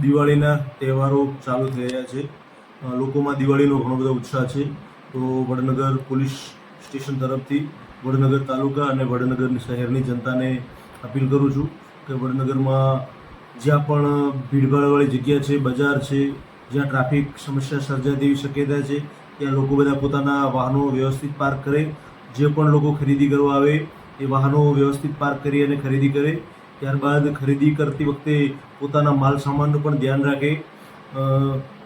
દિવાળીના તહેવારો ચાલુ થઈ રહ્યા છે. લોકોમાં દિવાળીનો ઘણો બધો ઉત્સાહ છે. તો વડનગર પોલીસ સ્ટેશન તરફથી વડનગર તાલુકા અને વડનગર શહેરની જનતાને અપીલ કરું છું કે વડનગરમાં જ્યાં પણ ભીડભાડવાળી જગ્યા છે, બજાર છે, જ્યાં ટ્રાફિક સમસ્યા સર્જાય તેવી શક્યતા છે, ત્યાં લોકો બધા પોતાના વાહનો વ્યવસ્થિત પાર્ક કરે. જે પણ લોકો ખરીદી કરવા આવે એ વાહનો વ્યવસ્થિત પાર્ક કરી અને ખરીદી કરે. ત્યારબાદ ખરીદી કરતી વખતે પોતાના માલ સામાનનું પણ ધ્યાન રાખે.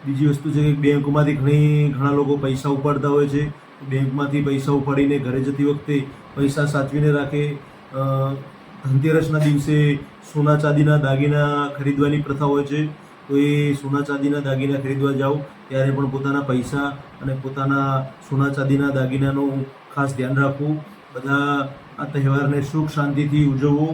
બીજી વસ્તુ છે કે બેંકમાંથી ઘણી, ઘણા લોકો પૈસા ઉપાડતા હોય છે. બેંકમાંથી પૈસા ઉપાડીને ઘરે જતી વખતે પૈસા સાચવીને રાખે. ધનતેરસના દિવસે સોના ચાંદીના દાગીના ખરીદવાની પ્રથા હોય છે. તો એ સોના ચાંદીના દાગીના ખરીદવા જાઓ. ત્યારે પણ પોતાના પૈસા અને પોતાના સોના ચાંદીના દાગીનાનું ખાસ ધ્યાન રાખવું. બધા આ તહેવારને સુખ શાંતિથી ઉજવવો.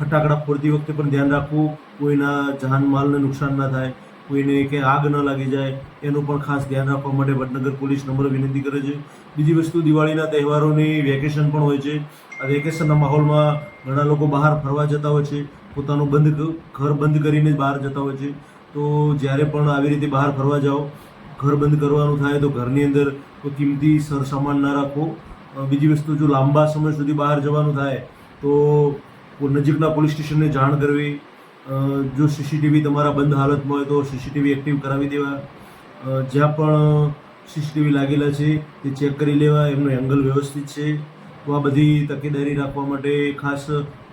ફટાકડા ફોડતી વખતે પણ ધ્યાન રાખવું, કોઈના જાનમાલને નુકસાન ના થાય, કોઈને કે આગ ન લાગી જાય, એનું પણ ખાસ ધ્યાન રાખવા માટે વડનગર પોલીસ નંબર વિનંતી કરે છે. બીજી વસ્તુ, દિવાળીના તહેવારોની વેકેશન પણ હોય છે. આ વેકેશનના માહોલમાં ઘણા લોકો બહાર ફરવા જતા હોય છે, પોતાનું બંધ ઘર બંધ કરીને બહાર જતા હોય છે. તો જ્યારે પણ આવી રીતે બહાર ફરવા જાઓ, ઘર બંધ કરવાનું થાય તો ઘરની અંદર કોઈ કિંમતી સરસામાન ના રાખો. બીજી વસ્તુ, જો લાંબા સમય સુધી બહાર જવાનું થાય, તો નજીકના પોલીસ સ્ટેશનને જાણ કરવી જો સીસીટીવી તમારા બંધ હાલતમાં હોય તો સીસીટીવી એક્ટિવ કરાવી દેવા. જ્યાં પણ સીસીટીવી લાગેલા છે તે ચેક કરી લેવા, એમનો એંગલ વ્યવસ્થિત છે. તો આ બધી તકેદારી રાખવા માટે ખાસ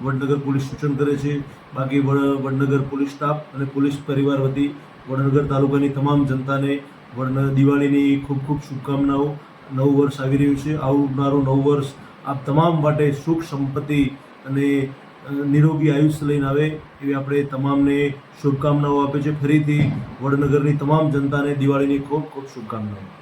વડનગર પોલીસ સૂચન કરે છે. બાકી વડ, વડનગર પોલીસ સ્ટાફ અને પોલીસ પરિવાર વતી વડનગર તાલુકાની તમામ જનતાને વડનગર દિવાળીની ખૂબ ખૂબ શુભકામનાઓ. નવું વર્ષ આવી રહ્યું છે. આવનારું નવું વર્ષ આપ તમામ માટે સુખ, સંપત્તિ અને નિરોગી આયુષ્ય લઈને આવે એવી આપણે તમામને શુભકામનાઓ આપે છે. ફરીથી વડનગરની તમામ જનતાને દિવાળીની ખૂબ ખૂબ શુભકામનાઓ.